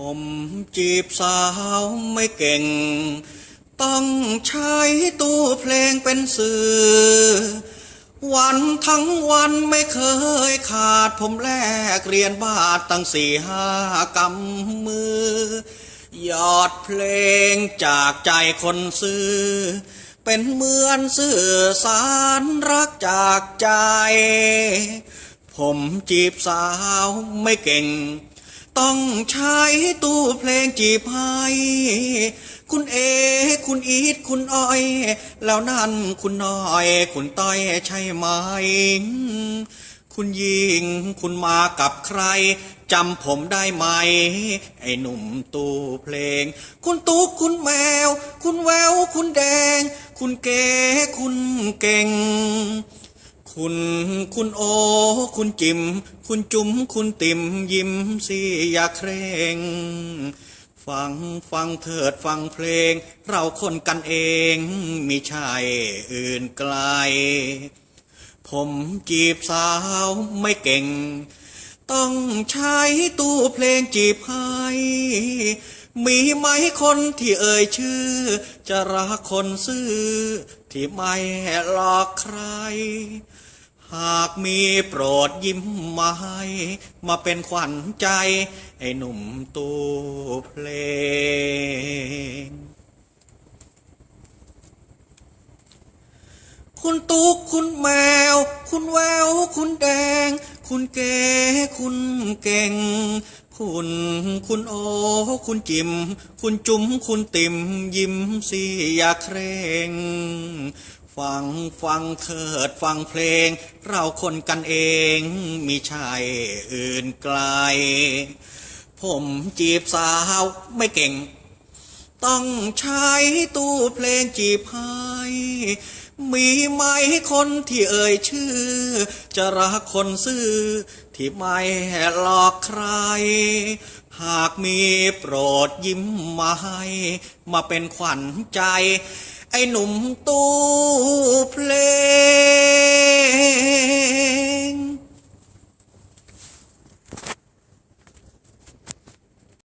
ผมจีบสาวไม่เก่ง ต้องใช้ตู้เพลงเป็นสื่อ วันทั้งวันไม่เคยขาด ผมแลกเรียนบาทตั้งสี่ห้ากำมือ ยอดเพลงจากใจคนซื้อ เป็นเหมือนสื่อสารรักจากใจ ผมจีบสาวไม่เก่ง ต้องใช้ตู้เพลงจีบให้คุณเอ คุณอีท คุณอ้อย แล้วนั่นคุณน้อย คุณต้อยใช่ไหม คุณยิง คุณมากับใครจำผมได้ไหม ไอ้หนุ่มตู้เพลง คุณตุ๊กคุณแมว คุณแวว คุณแดง คุณเก๋คุณเก่ง คุณ คุณโอ คุณจิม คุณจุ๋ม คุณติมยิ้มสิอย่าเคร่ง ฟัง ฟังเถิดฟังเพลง เราคนกันเองมิใช่อื่นไกล ผมจีบสาวไม่เก่ง ต้องใช้ตู้เพลงจีบให้ มีไหมคนที่เอ่ยชื่อ จะรักคนซื่อ ที่ไม่หลอกใคร หากมีโปรดยิ้มมาให้มาเป็นขวัญใจ ไอ้หนุ่มตู้เพลง คุณตุ๊กคุณแมว คุณแวว คุณแดง คุณเก๋คุณเก่ง คุณคุณโอ คุณจิม คุณจุ๋มคุณติมยิ้มสิอย่าเคร่งฟังฟังเถิดฟังเพลง เราคนกันเองมิใช่อื่นไกล ผมจีบสาวไม่เก่ง ต้องใช้ตู้เพลงจีบให้ มีไหมคนที่เอ่ยชื่อ จะรักคนซื่อ ที่ไม่หลอกใคร หากมีโปรดยิ้มมาให้มาเป็นขวัญใจ ไอ้หนุ่มตู้เพลง